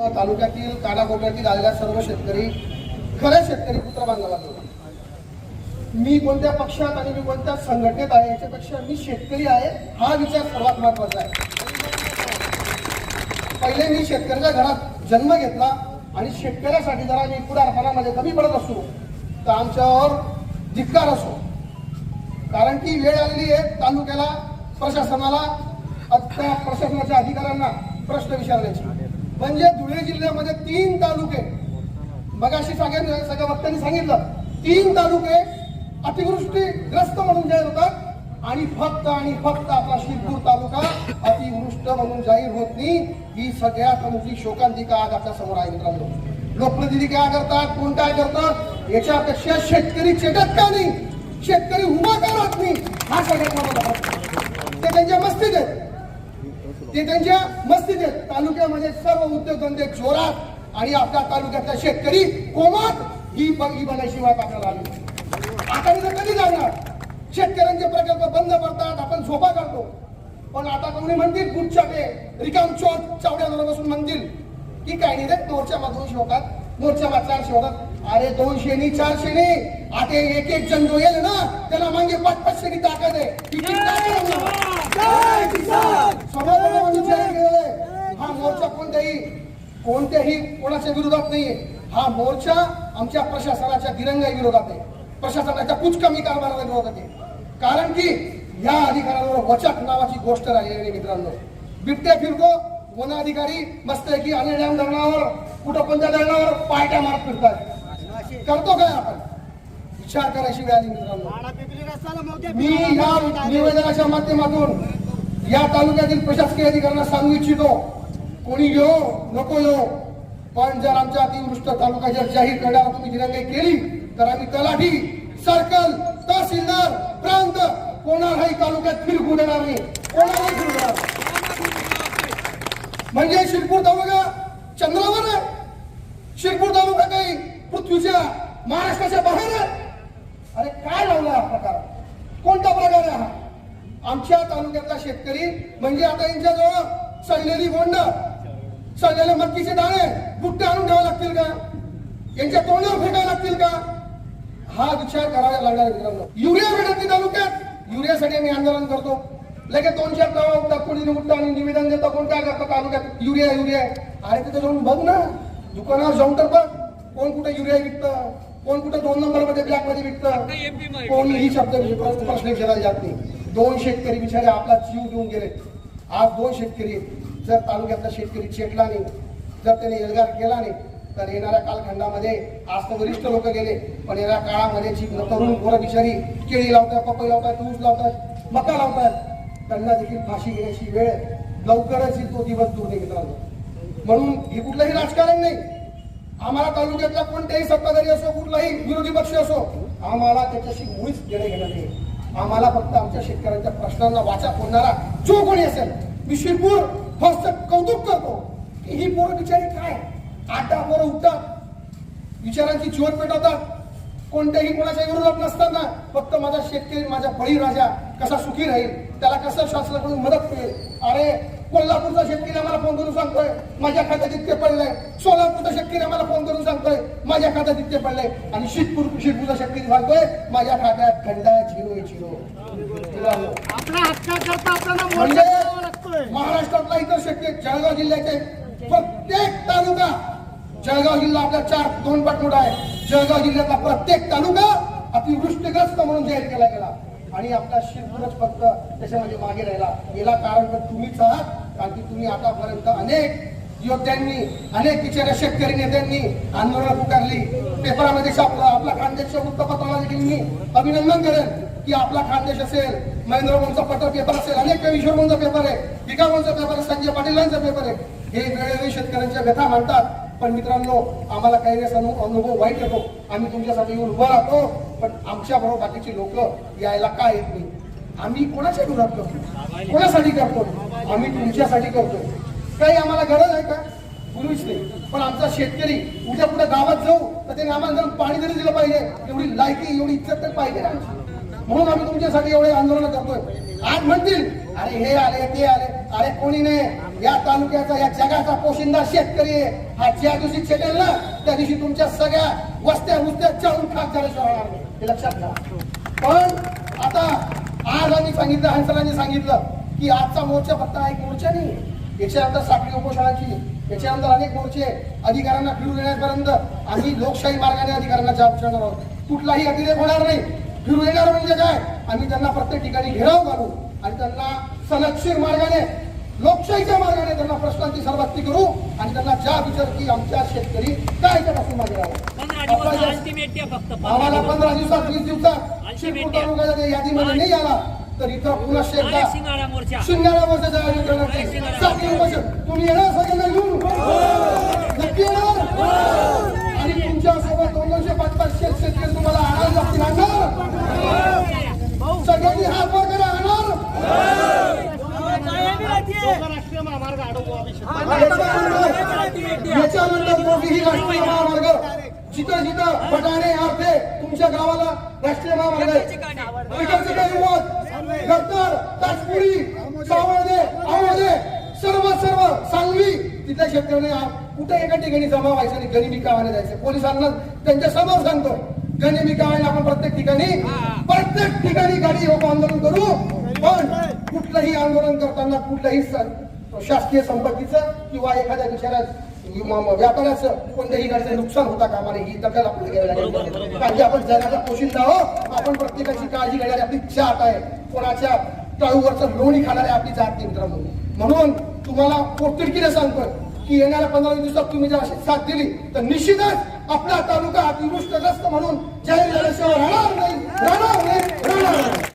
तालुक्यातील कानाकोट्यातील आलेल्या सर्व शेतकरी खरे शेतकरी पुत्र बांधवांना मी कोणत्या पक्षात आणि मी कोणत्या संघटनेत आहे याच्यापेक्षा मी शेतकरी आहे हा विचार सर्वात महत्त्वाचा आहे. पहिले मी शेतकऱ्याच्या घरात जन्म घेतला आणि शेतकऱ्यासाठी जरा मी पुढारपणामध्ये कमी पडत असतो तर आमच्यावर धिक्कार असो. कारण की वेळ आलेली आहे तालुक्याला प्रशासनाला प्रशासनाच्या अधिकाऱ्यांना प्रश्न विचारण्याची म्हणजे धुळे जिल्ह्यामध्ये तीन तालुके मगाशी सगळ्यांनी सगळ्या वक्त्यांनी सांगितलं तीन तालुके अतिवृष्टीग्रस्त म्हणून जाहीर होतात आणि फक्त आणि फक्त आपला शिरपूर तालुका अतिवृष्ट म्हणून जाहीर होत नाही. ही सगळ्यात मोठी शोकांतिका आज आपल्यासमोर आहे मित्रांनो. लोकप्रतिनिधी काय करतात? कोण काय करतात? याच्यापेक्षा शेतकरी चेटत का नाही? शेतकरी उभा का राहत नाही? हा सगळ्यात मोठा ते त्यांच्या मस्तीत आहेत. ते त्यांच्या मस्तीत आहेत तालुक्यामध्ये सर्व उद्योगधंदे जोरात आणि आपल्या तालुक्यातला शेतकरी कोमात ही ब- ही बनायची वाट आपल्याला आली. आता कधी जाणार? शेतकऱ्यांचे प्रकल्प बंद पडतात आपण झोपा करतो पण आता कोणी म्हणतील गुच्छा रिकाम चौक चावड्या बसून म्हणतील. की काही नाही रे मोर्चा मा शोकात मोर्चा चारशे होतात अरे दोनशे नी चारशे नी आता एक एक जण जो येईल ना त्याला मागे पाच पाचशे नी. ताकद आहे. हा मोर्चा कोणत्याही कोणत्याही कोणाच्या विरोधात नाहीये. हा मोर्चा आमच्या प्रशासनाच्या दिरंगाई विरोधात आहे. प्रशासनाच्या कुचकमी कारभाराच्या विरोधात आहे. कारण की या अधिकाऱ्यांवर वचक नावाची गोष्ट राहिलेली मित्रांनो. बिबट्या फिरतो वन अधिकारी मस्त आहे की अनिल डॅम धरणावर कुठं कोणत्या धरणावर पायट्या मारत फिरतात करतो काय आपण? विचार करायची आली मित्रांनो. मी या निवेदनाच्या माध्यमातून या तालुक्यातील प्रशासकीय अधिकाऱ्यांना सांगू इच्छितो. कोणी येऊ नको येऊ पण जर आमच्या अतिवृष्ट तालुका जर जाहीर करण्याला तुम्ही दिरंगाई केली तर आम्ही तलाठी सर्कल तहसीलदार प्रांत कोणालाही तालुक्यात फिरकू देणार नाही. कोणालाही फिरू देणार. म्हणजे शिरपूर तालुका चंद्रावर आहे. शिरपूर तालुका काही पृथ्वीच्या महाराष्ट्राच्या बाहेर आहे. अरे काय लावला हा प्रकार? कोणता प्रकार आहे हा? आमच्या तालुक्यातला शेतकरी म्हणजे आता यांच्याजवळ सडलेली बोंड सडलेले मक्कीचे दाणे गुट्टे आणून ठेवावे लागतील का? यांच्या तोंडावर फेकावे लागतील का? हा विचार करावा लागणार मित्रांनो. युरिया भेटत नाही तालुक्यात. युरियासाठी आम्ही आंदोलन करतो. लगेच दोन नावं उठतात कोणी उठतं आणि निवेदन देतं कोण काय करतं तालुक्यात युरिया युरिया। अरे तिथे जाऊन बघ ना। दुकानावर जाऊन तर बघ कोण कुठे युरिया विकतं कोण कुठे दोन नंबरमध्ये ब्लॅकमध्ये विकतं कोणीही शब्द प्रश्न विचारायला जात नाही दोन शेतकरी बिचारे आपला जीव देऊन गेले। आज दोन शेतकरी. जर तालुक्यातला शेतकरी चेटला नाही जर त्याने एल्गार केला नाही तर येणाऱ्या कालखंडामध्ये आज तर वरिष्ठ लोक गेले पण येणाऱ्या काळामध्ये जी तरुण पोरं बिचारी केळी लावतात पपई लावतात ऊस लावतात मका लावतात त्यांना देखील फाशी घेण्याची वेळ लवकरच तो दिवस दूर निघणार म्हणून हे कुठलंही राजकारण नाही. आम्हाला तालुक्यातला कोणत्याही सत्ताधारी असो कुठलाही विरोधी पक्ष असो आम्हाला त्याच्याशी मुळीच देणं घेणं नाही. आम्हाला फक्त आमच्या शेतकऱ्यांच्या प्रश्नांना वाचा फोडणारा जो कोणी असेल मी शिरपूर फक्त कौतुक करतो की ही पोरं बिचारी काय? आटा पोरं उठतात विचारांची जीवन पेटवतात. कोणत्याही कोणाच्या विरोधात नसताना फक्त माझा शेतकरी माझा बळीराजा कसा सुखी राहील? त्याला कसं शासनाकडून मदत मिळेल? अरे कोल्हापूरचा शेतकरी आम्हाला फोन करून सांगतोय माझ्या खात्यात इतके पडलंय सोलापूरचा शेतकरी आम्हाला फोन करून सांगतोय माझ्या खात्यात इतके पडलंय आणि शिरपूर शिरपूरचा शेतकरी सांगतोय माझ्या खात्यात खंडा झिरो झिरो. म्हणजे महाराष्ट्रातला इतर शेतकरी जळगाव जिल्ह्याचे प्रत्येक तालुका जळगाव जिल्हा आपल्या चार दोन मोठा आहे. जळगाव जिल्ह्यातला प्रत्येक तालुका अतिवृष्टीग्रस्त म्हणून जाहीर केला गेला. आणि आपला शिरपूरच फक्त त्याच्यामध्ये मागे राहिला. याला कारण पण तुम्हीच आहात कारण की तुम्ही आतापर्यंत अनेक योद्ध्यांनी अनेक बिचाऱ्या शेतकरी नेत्यांनी आंदोलन पुकारली. पेपरामध्ये छापलं आपला खानदेश वृत्तपत्राला देखील मी अभिनंदन करेन की आपला खानदेश असेल महेंद्र मोहनचा पत्र पेपर असेल अनेक काही ईश्वर मोहनचा पेपर आहे भिकामोहनचा पेपर आहे संजय पाटीलांचा पेपर आहे. हे वेळोवेळी शेतकऱ्यांच्या व्यथा मांडतात. पण मित्रांनो आम्हाला काही वेळेस अनुभव वाईट येतो. आम्ही तुमच्यासाठी येऊन उभं राहतो. पण आमच्या बरोबर बाकीची लोक यायला का येत नाही? आम्ही कोणाच्या विरोधात करतो? कोणासाठी करतो? आम्ही तुमच्यासाठी करतो. काही आम्हाला गरज आहे का? पूर्वीच नाही. पण आमचा शेतकरी उद्या कुठे गावात जाऊ तर त्याने आम्हाला पाणी तरी दिलं पाहिजे एवढी लायकी एवढी इज्जत तर पाहिजे म्हणून आम्ही तुमच्यासाठी एवढे आंदोलन करतोय. आज म्हणतील अरे हे आले ते आले. अरे कोणी नाही. या तालुक्याचा या जगाचा पोशिंदा शेतकरी हा ज्या दिवशी छेटेल ना त्या दिवशी तुमच्या सगळ्या वस्त्या उस्त्या चालून खाक झाल्याशिवाय नाही. हे लक्षात घ्या पण आता आज आम्ही सांगितलं हंसरांनी सांगितलं की आजचा मोर्चा फक्त एक मोर्चा नाही याच्यानंतर साखळी उपोषणाची याच्यानंतर अनेक मोर्चे अधिकाऱ्यांना फिरू देण्यापर्यंत आम्ही लोकशाही मार्गाने अधिकाऱ्यांना जाब विचारणार आहोत. कुठलाही अतिरेक होणार नाही. फिरू देणार म्हणजे काय? आम्ही त्यांना प्रत्येक ठिकाणी घेराव घालू. आणि त्यांना सनदशीर मार्गाने लोकशाहीच्या मार्गाने त्यांना प्रश्नांची सरबत्ती करू आणि त्यांना ज्या विचार की आमच्या शेतकरी काय त्यापासून मागे राहावं. आम्हाला पंधरा दिवसात वीस दिवसात शिरपूर तालुक्याच्या यादीमध्ये नाही आला. तर इथं पुन्हा एकदा शिंगाडा मोर्चा. आयोजन उपोषण. तुम्ही येणार सगळ्यांना घेऊन? नक्की येणार आणि तुमच्यासोबत दोन दोनशे पाच पाचशे शेतकरी तुम्हाला आणायला लागतील आणणार सगळ्यांनी हात वर करा आणणार दोघं राष्ट्रीय महामार्ग अडवू अभिषेक याच्यानंतर याच्यानंतर राष्ट्रीय महामार्ग. जिथं जिथं पटाणे आरते तुमच्या गावाला राष्ट्रीय महामार्ग आहे. तिकडचे काही युवक गद्दार ताजपुरी सावळदे आवळदे सर्व सर्व सांगली. तिथल्या शेतकऱ्यांनी कुठे एका ठिकाणी जमा व्हायचं आणि गनिमी कावाने जायचं. पोलिसांना त्यांच्यासमोर सांगतो. गनिमी कावाने आपण प्रत्येक ठिकाणी प्रत्येक ठिकाणी गाडी योग आंदोलन करू. पण कुठलंही आंदोलन करताना कुठल्याही शासकीय संपत्तीचं किंवा एखाद्या विचारात व्यापाऱ्याचं कोणत्याही गाडीचं नुकसान होता कामा नये ही दखल आपल्याला घ्यावी लागेल. कारण की आपण जगाचा पोशिंदा हो आपण प्रत्येकाची काळजी घेणारी आपली जात आहे. कोणाच्या टाळूवरचं लोणी खाणारी आपली जात नाही मित्रांनो. म्हणून तुम्हाला पोटतिडकीने सांगतोय की येणाऱ्या पंधरा दिवसात तुम्ही जर अशी साथ दिली तर निश्चितच आपला तालुका अतिवृष्टग्रस्त म्हणून जाहीर झाल्याशिवाय राहणार नाही राहणार नाही राहणार नाही.